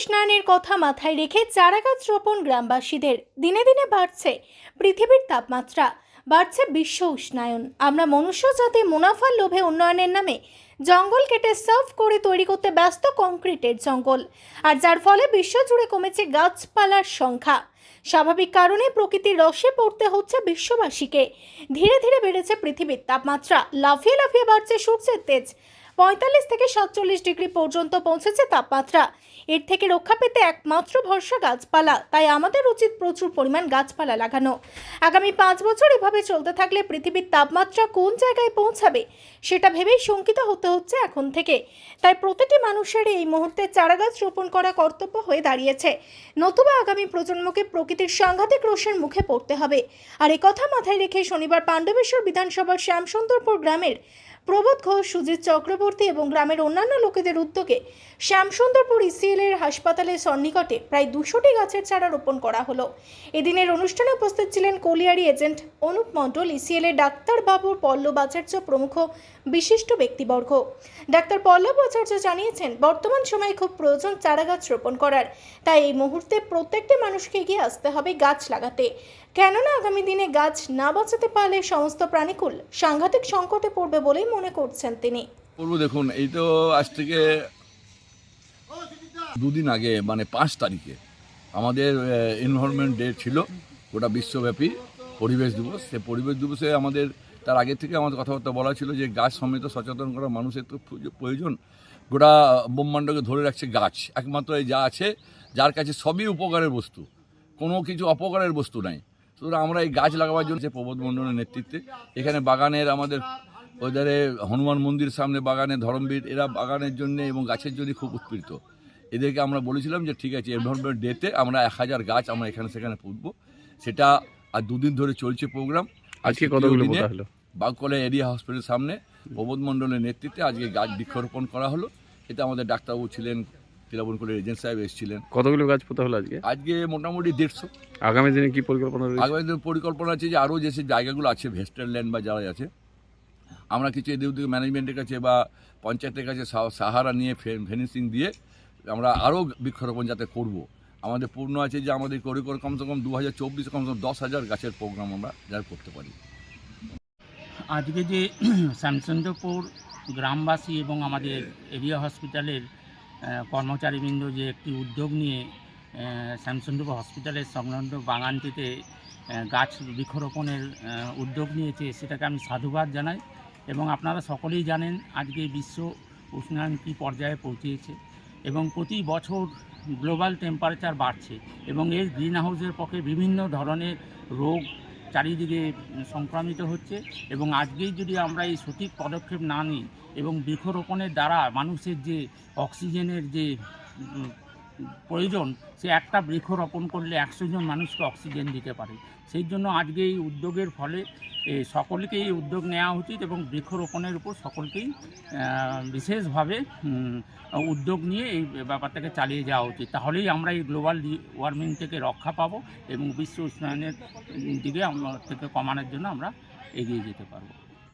উষ্ণায়নের কথা মাথায় রেখে চারাগাছ রোপণ গ্রামবাসীদের দিনে দিনে বাড়ছে পৃথিবীর তাপমাত্রা, বাড়ছে বিশ্ব উষ্ণায়ন। আমরা মনুষ্য জাতি মুনাফার লোভে উন্নয়নের নামে জঙ্গল কেটে সার্ভ করে তৈরি করতে ব্যস্ত কংক্রিটের জঙ্গল, আর যার ফলে বিশ্বজুড়ে কমেছে গাছপালার সংখ্যা। স্বাভাবিক কারণে প্রকৃতির রসে পড়তে হচ্ছে বিশ্ববাসীকে। ধীরে ধীরে বেড়েছে পৃথিবীর তাপমাত্রা। লাফিয়ে লাফিয়ে বাড়ছে সূর্যের তেজ পঁয়তাল্লিশ থেকে সাতচল্লিশ ডিগ্রি পর্যন্ত পৌঁছেছে তাপমাত্রা। এর থেকে রক্ষা পেতে একমাত্র ভরসা গাছপালা, তাই আমাদের উচিত প্রচুর পরিমাণ গাছপালা লাগানো। আগামী পাঁচ বছর এভাবে চলতে থাকলে পৃথিবীর তাপমাত্রা কোন জায়গায় পৌঁছাবে, সেটা ভেবেই শঙ্কিত হতে হচ্ছে এখন থেকে। তাই প্রতিটি মানুষের এই মুহূর্তে চারাগাছ রোপণ করা কর্তব্য হয়ে দাঁড়িয়েছে। নতুবা আগামী প্রজন্মকে প্রকৃতির সাংঘাতিক রোষের মুখে পড়তে হবে। আর একথা মাথায় রেখে শনিবার পাণ্ডবেশ্বর বিধানসভার শ্যামসুন্দরপুর গ্রামের প্রবোধ ঘোষ, সুজিত চক্রবর্তী এবং গ্রামের অন্যান্য লোকেদের উদ্যোগে শ্যামসুন্দরপুর ইসিএল এর হাসপাতালের সন্নিকটে প্রায় দুশোটি গাছের চারা রোপণ করা হলো। এদিনের অনুষ্ঠানে উপস্থিত ছিলেন colliery agent Anup Mondal ECL এর ডাক্তারবাবুর পল্লব আচার্য প্রমুখ বিশিষ্ট ব্যক্তিবর্গ। ডাক্তার পল্লব আচার্য জানিয়েছেন, বর্তমান সময়ে খুব প্রয়োজন চারা গাছ রোপণ করার। তাই এই মুহূর্তে প্রত্যেকটি মানুষকে এগিয়ে আসতে হবে গাছ লাগাতে। কেননা আগামী দিনে গাছ না বাঁচাতে পারলে সমস্ত প্রাণীকুল সাংঘাতিক সংকটে পড়বে বলেই মনে করছেন তিনি? দেখুন, এই তো আজ থেকে দুদিন আগে মানে পাঁচ তারিখে আমাদের এনভায়রনমেন্ট ডে ছিল, গোটা বিশ্বব্যাপী পরিবেশ দিবস। সে পরিবেশ দিবসে আমাদের, তার আগে থেকে আমাদের কথাবার্তা বলা ছিল যে গাছ সমেত সচেতন করা মানুষের তো প্রয়োজন। গোটা ব্রহ্মাণ্ডকে ধরে রাখছে গাছ, একমাত্র এই যা আছে, যার কাছে সবই উপকারের বস্তু, কোনো কিছু অপকারের বস্তু নাই। সুতরাং আমরা এই গাছ লাগাবার জন্য যে প্রবোধ মণ্ডলের নেতৃত্বে, এখানে বাগানের আমাদের ওইধারে হনুমান মন্দির সামনে বাগানে ধরমবীর এরা বাগানের জন্য এবং গাছের জন্য খুব উৎপীড়িত। এদেরকে আমরা বলেছিলাম যে ঠিক আছে এনভারনমেন্ট ডেতে আমরা এক হাজার গাছ আমরা এখানে সেখানে পুঁতব। সেটা আর দুদিন ধরে চলছে প্রোগ্রাম। আজকে কতগুলো হলো? বাগকলে এরিয়া হসপিটালের সামনে প্রবোধ মণ্ডলের নেতৃত্বে আজকে গাছ বৃক্ষরোপণ করা হলো। এতে আমাদের ডাক্তারবাবু ছিলেন তিলাবনকুলের এজেন্ট সাহেব এসেছিলেন। কতগুলো গাছ পোতা হলো আজকে? আজকে মোটামুটি দেড়শো। আগামী দিনে কি পরিকল্পনা আগামী দিনে পরিকল্পনা আছে যে আরও যে সে জায়গাগুলো আছে ভেস্টার ল্যান্ড বা যারা আছে আমরা কিছু এদের উদ্যোগে ম্যানেজমেন্টের কাছে বা পঞ্চায়েতের কাছে সাহারা নিয়ে ফেনিসিং দিয়ে আমরা আরও বৃক্ষরোপণ যাতে করব। আমাদের পূর্ণ আছে যে আমাদের করে করে কমসে কম দু হাজার চব্বিশে, কমসে কম দশ হাজার গাছের প্রোগ্রাম আমরা যারা করতে পারি। আজকে যে শ্যামচন্দ্রপুর গ্রামবাসী এবং আমাদের এরিয়া হসপিটালের কর্মচারীবৃন্দ যে একটি উদ্যোগ নিয়ে শ্যামচন্দ্রপুর হসপিটালের সংলগ্ন বাগানটিতে গাছ বৃক্ষরোপণের উদ্যোগ নিয়েছে, সেটাকে আমি সাধুবাদ জানাই। এবং আপনারা সকলেই জানেন আজকে বিশ্ব উষ্ণায়ন কী পর্যায়ে পৌঁছেছে এবং প্রতি বছর গ্লোবাল টেম্পারেচার বাড়ছে এবং এর গ্রিন হাউসের পক্ষে বিভিন্ন ধরনের রোগ চারিদিকে সংক্রামিত হচ্ছে এবং আজকেই যদি আমরা এই সঠিক পদক্ষেপ না নিই এবং বৃক্ষরোপণের দ্বারা মানুষের যে অক্সিজেনের যে প্রয়োজন, সে একটা বৃক্ষ রোপণ করলে একশো জন মানুষকে অক্সিজেন দিতে পারে। সেই জন্য আজকে এই উদ্যোগের ফলে সকলকেই এই উদ্যোগ নেওয়া উচিত এবং বৃক্ষরোপণের উপর সকলকেই বিশেষভাবে উদ্যোগ নিয়ে এই ব্যাপারটাকে চালিয়ে যাওয়া উচিত। তাহলেই আমরা এই গ্লোবাল ওয়ার্মিং থেকে রক্ষা পাবো এবং বিশ্ব উষ্ণায়নের দিকে থেকে কমানোর জন্য আমরা এগিয়ে যেতে পারব।